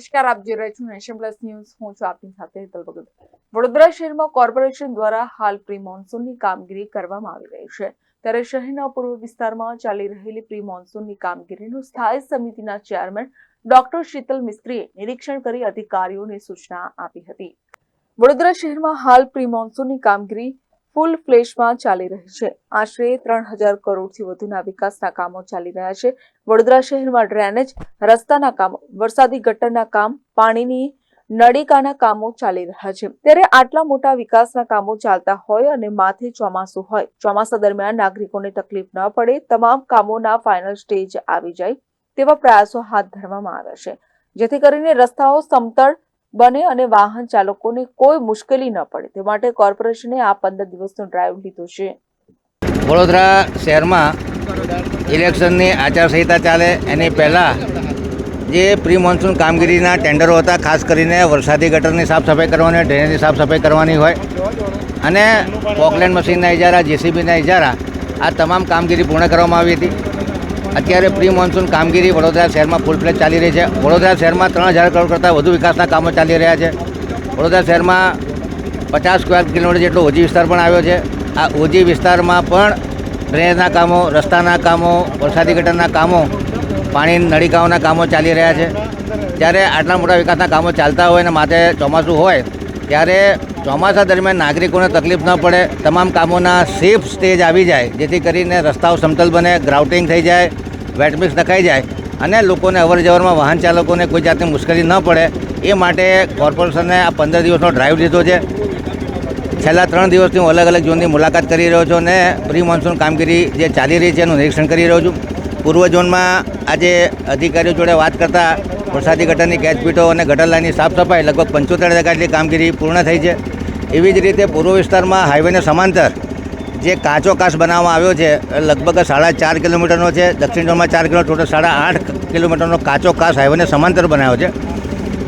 નમસ્કાર, આપ જોઈ રહ્યા છો નેશન પ્લસ ન્યૂઝ. હું છું આપની સાથે હેતલ ભગત. વડોદરા શહેરમાં કોર્પોરેશન દ્વારા હાલ પ્રી મોન્સૂનની કામગીરી કરવામાં આવી રહી છે. ત્યારે શહેરના પૂર્વ વિસ્તારમાં ચાલી રહેલી પ્રી મોન્સૂનની કામગીરીનું સ્થાયી સમિતિના ચેરમેન ડોક્ટર શીતલ મિસ્ત્રીએ નિરીક્ષણ કરી અધિકારીઓને સૂચના આપી હતી. વડોદરા શહેરમાં હાલ પ્રી મોન્સૂનની કામગીરી ફૂલ ફ્લેશમાં ચાલી રહી છે. આશરે ત્રણ હજાર કરોડથી વધુના વિકાસના કામો ચાલી રહ્યા છે. વડોદરા શહેરમાં ડ્રેનેજ, રસ્તાના કામો, વરસાદી ગટરના કામ, પાણીની નળિકાના કામો ચાલી રહ્યા છે. ત્યારે આટલા મોટા વિકાસના કામો ચાલતા હોય અને માથે ચોમાસું હોય, ચોમાસા દરમિયાન નાગરિકોને તકલીફ ન પડે, તમામ કામોના ફાઇનલ સ્ટેજ આવી જાય તેવા પ્રયાસો હાથ ધરવામાં આવ્યા છે. જેથી કરીને રસ્તાઓ સમતળ બને અને વાહન ચાલકોને કોઈ મુશ્કેલી ન પડે. તે માટે કોર્પોરેશને આ પંદર દિવસનો ડ્રાઈવ લીધો છે. વડોદરા શહેરમાં ઇલેક્શનની આચારસંહિતા ચાલે. એની પહેલાં જે પ્રી મોન્સૂન કામગીરીના ટેન્ડરો હતા, ખાસ કરીને વરસાદી ગટરની સાફ સફાઈ કરવાની, ડ્રેનેજની સાફ સફાઈ કરવાની હોય, અને પોકલેન્ડ મશીનના ઇજારા, જેસીબીના ઇજારા, આ તમામ કામગીરી પૂર્ણ કરવામાં આવી હતી. અત્યારે પ્રી મોન્સૂન કામગીરી વડોદરા શહેરમાં ફૂલ ફ્લેજ ચાલી રહી છે. વડોદરા શહેરમાં ત્રણ હજાર કરોડ કરતાં વધુ વિકાસના કામો ચાલી રહ્યા છે. વડોદરા શહેરમાં પચાસ સ્ક્વેર કિલોમીટર જેટલો ઓજી વિસ્તાર પણ આવ્યો છે. આ ઓજી વિસ્તારમાં પણ ડ્રેનેજના કામો, રસ્તાના કામો, વરસાદી ગટરના કામો, પાણી નળિકાઓના કામો ચાલી રહ્યા છે. જ્યારે આટલા મોટા વિકાસના કામો ચાલતા હોય અને માથે ચોમાસું હોય ત્યારે ચોમાસા દરમિયાન નાગરિકોને તકલીફ ન પડે, તમામ કામોના સેફ સ્ટેજ આવી જાય, જેથી કરીને રસ્તાઓ સમતલ બને ગ્રાઉટિંગ થઈ જાય વેટમિક્સ નખાઈ જાય અને લોકોને અવરજવરમાં વાહન ચાલકોને કોઈ જાતની મુશ્કેલી ન પડે. એ માટે કોર્પોરેશને આ પંદર દિવસનો ડ્રાઈવ લીધો છે. છેલ્લા ત્રણ દિવસથી હું અલગ અલગ ઝોનની મુલાકાત કરી રહ્યો છું અને પ્રી મોન્સૂન કામગીરી જે ચાલી રહી છે એનું નિરીક્ષણ કરી રહ્યો છું. પૂર્વ ઝોનમાં આજે અધિકારીઓ જોડે વાત કરતાં વરસાદી ગટરની કેચપીટો અને ગટર લાઇનની સાફ સફાઈ લગભગ પંચોતેર ટકા જેટલી કામગીરી પૂર્ણ થઈ છે. એવી જ રીતે પૂર્વ વિસ્તારમાં હાઈવેને સમાંતર જે કાચો કાચ બનાવવામાં આવ્યો છે લગભગ સાડા ચાર કિલોમીટરનો છે. દક્ષિણ ઝોનમાં ચાર કિલો, ટોટલ સાડા આઠ કિલોમીટરનો કાચો કાચ હાઈવેને સમાંતર બનાવ્યો છે.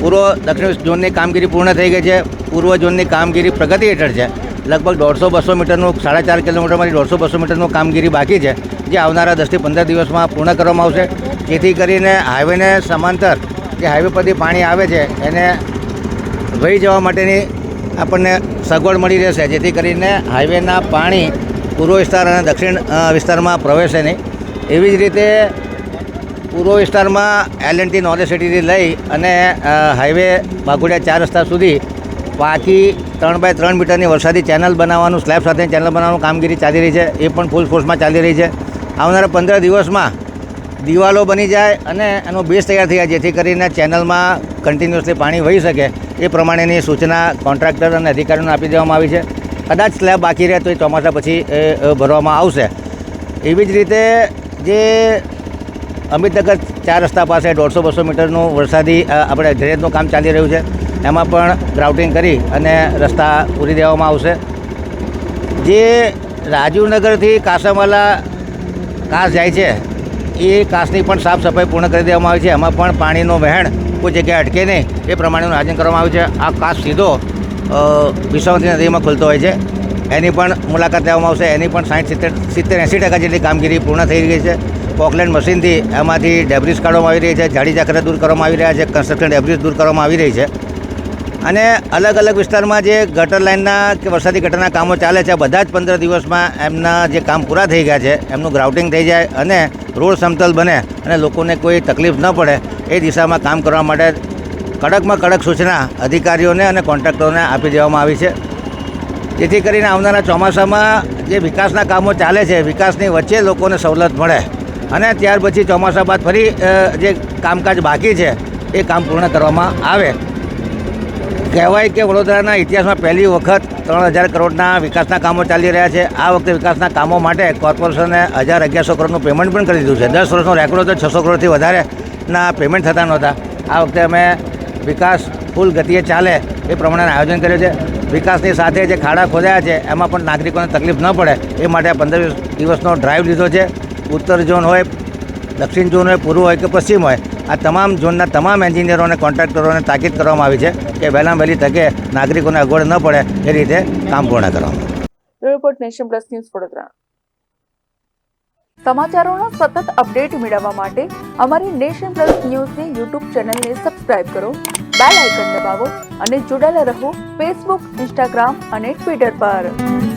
પૂર્વ દક્ષિણ ઝોનની કામગીરી પૂર્ણ થઈ ગઈ છે. પૂર્વ ઝોનની કામગીરી પ્રગતિ હેઠળ છે. લગભગ દોઢસો બસો મીટરનું, સાડા ચાર કિલોમીટરમાંથી દોઢસો બસો મીટરનું કામગીરી બાકી છે, જે આવનારા દસથી પંદર દિવસમાં પૂર્ણ કરવામાં આવશે. જેથી કરીને હાઈવેને સમાંતર જે હાઈવે પરથી પાણી આવે છે, એને વહી જવા માટેની આપણને સગવડ મળી રહેશે, જેથી કરીને હાઈવેના પાણી પૂર્વ વિસ્તાર અને દક્ષિણ વિસ્તારમાં પ્રવેશે નહીં. એવી જ રીતે પૂર્વ વિસ્તારમાં એલ એન્ડ ટી નોલેજ સિટીથી લઈ અને હાઈવે બાઘોડિયા ચાર રસ્તા સુધી પાકી ત્રણ બાય ત્રણ મીટરની વરસાદી ચેનલ બનાવવાનું સ્લેબ સાથે ચેનલ બનાવવાનું કામગીરી ચાલી રહી છે, એ પણ ફૂલ ફોર્સમાં ચાલી રહી છે. આવનારા પંદર દિવસમાં દિવાલો બની જાય અને એનો બેઝ તૈયાર થઈ જાય, જેથી કરીને ચેનલમાં કન્ટિન્યુઅસલી પાણી વહી શકે, એ પ્રમાણેની સૂચના કોન્ટ્રાક્ટર અને અધિકારીઓને આપી દેવામાં આવી છે. કદાચ સ્લેબ બાકી રહે તો એ ચોમાસા પછી એ ભરવામાં આવશે. એવી જ રીતે જે અમિતનગર ચાર રસ્તા પાસે દોઢસો બસો મીટરનું વરસાદી આપણે ડ્રેનેજનું કામ ચાલી રહ્યું છે, એમાં પણ ગ્રાઉટિંગ કરી અને રસ્તા પૂરી દેવામાં આવશે. જે રાજીવનગરથી કાસામાલા કાસ જાય છે એ કાસની પણ સાફ સફાઈ પૂર્ણ કરી દેવામાં આવી છે. એમાં પણ પાણીનો વહેણ કોઈ જગ્યાએ અટકે નહીં એ પ્રમાણેનું આયોજન કરવામાં આવ્યું છે. આ કાસ સીધો વિશ્વાવતી નદીમાં ખુલતો હોય છે. એની પણ મુલાકાત લેવામાં આવશે. એની પણ સાઠ સિત્તેર સિત્તેર એંસી ટકા જેટલી કામગીરી પૂર્ણ થઈ ગઈ છે. પોકલેન્ડ મશીનથી એમાંથી ડેબ્રિસ કાઢવામાં આવી રહી છે. જાડી ઝાકરા દૂર કરવામાં આવી રહ્યા છે. કન્સ્ટ્રક્શન ડેબ્રિસ દૂર કરવામાં આવી રહી છે. અને અલગ અલગ વિસ્તારમાં જે ગટર લાઇનના કે વરસાદી ગટરના કામો ચાલે છે બધા જ પંદર દિવસમાં એમના જે કામ પૂરા થઈ ગયા છે, એમનું ગ્રાઉટિંગ થઈ જાય અને રોડ સમતલ બને અને લોકોને કોઈ તકલીફ ન પડે, એ દિશામાં કામ કરવા માટે કડકમાં કડક સૂચના અધિકારીઓને અને કોન્ટ્રાક્ટરોને આપી દેવામાં આવી છે. જેથી કરીને આવનારા ચોમાસામાં જે વિકાસના કામો ચાલે છે, વિકાસની વચ્ચે લોકોને સવલત મળે અને ત્યાર પછી ચોમાસા બાદ ફરી જે કામકાજ બાકી છે, એ કામ પૂર્ણ કરવામાં આવે. કહેવાય કે વડોદરાના ઇતિહાસમાં પહેલી વખત ત્રણ હજાર કરોડના વિકાસના કામો ચાલી રહ્યા છે. આ વખતે વિકાસના કામો માટે કોર્પોરેશને હજાર અગિયારસો કરોડનું પેમેન્ટ પણ કરી દીધું છે. દસ વર્ષનો રેકોર્ડ હતો, છસો કરોડથી વધારેના પેમેન્ટ થતા નહોતા. આ વખતે અમે વિકાસ ફૂલ ગતિએ ચાલે એ પ્રમાણે આયોજન કર્યું છે. વિકાસની સાથે જે ખાડા ખોદાયા છે, એમાં પણ નાગરિકોને તકલીફ ન પડે એ માટે પંદર દિવસનો ડ્રાઈવ લીધો છે. ઉત્તર ઝોન હોય, દક્ષિણ ઝોન હોય, પૂર્વ હોય કે પશ્ચિમ હોય આ તમામ ઝોનના તમામ એન્જિનિયરો અને કોન્ટ્રાક્ટરોને તાકીદ કરવામાં આવી છે કે વહેલામાં વહેલી તકે નાગરિકોને અગવડ ન પડે એ રીતે કામ પૂર્ણ કરવામાં report Nation plus news Vadodara. સમાચારોનો સતત અપડેટ મેળવવા માટે અમારી નેશન પ્લસ ન્યૂઝની યુટ્યુબ ચેનલને સબસ્ક્રાઇબ કરો, બેલ આઇકન દબાવો અને જોડાયેલા રહો ફેસબુક, ઇન્સ્ટાગ્રામ અને ટ્વિટર પર.